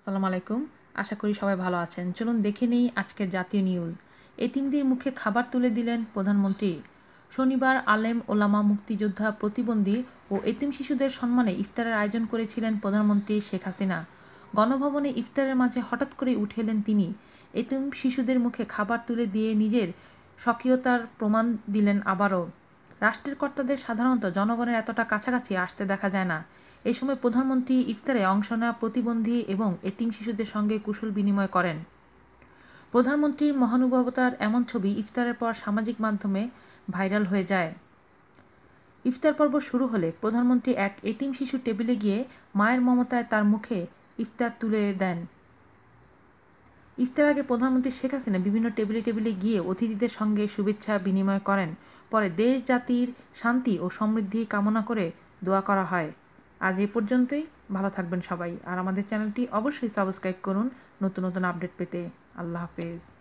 আসসালামু আলাইকুম। আশা করি সবাই ভালো আছেন। চলুন দেখে নেই আজকের জাতীয় নিউজ। এতিমদের মুখে খাবার তুলে দিলেন প্রধানমন্ত্রী। শনিবার আলেম ওলামা, মুক্তিযোদ্ধা, প্রতিবন্ধী ও এতিম শিশুদের সম্মানে ইফতারের আয়োজন করেছিলেন প্রধানমন্ত্রী শেখ হাসিনা। গণভবনে ইফতারের মাঝে হঠাৎ করে উঠে এলেন তিনি। এতিম শিশুদের মুখে খাবার তুলে দিয়ে নিজের স্বকীয়তার প্রমাণ দিলেন আবারও। রাষ্ট্রের কর্তাদের সাধারণত জনগণের এতটা কাছাকাছি আসতে দেখা যায় না। এই সময় প্রধানমন্ত্রী ইফতারে অংশ নেওয়া প্রতিবন্ধী এবং এতিম শিশুদের সঙ্গে কুশল বিনিময় করেন। প্রধানমন্ত্রীর মহানুভবতার এমন ছবি ইফতারের পর সামাজিক মাধ্যমে ভাইরাল হয়ে যায়। ইফতার পর্ব শুরু হলে প্রধানমন্ত্রী এক এতিম শিশু টেবিলে গিয়ে মায়ের মমতায় তার মুখে ইফতার তুলে দেন। ইফতার আগে প্রধানমন্ত্রী শেখ হাসিনা বিভিন্ন টেবিলে টেবিলে গিয়ে অতিথিদের সঙ্গে শুভেচ্ছা বিনিময় করেন। পরে দেশ, জাতির শান্তি ও সমৃদ্ধি কামনা করে দোয়া করা হয়। আজ এ পর্যন্তই। ভালো থাকবেন সবাই। আর আমাদের চ্যানেলটি অবশ্যই সাবস্ক্রাইব করুন নতুন নতুন আপডেট পেতে। আল্লাহ হাফেজ।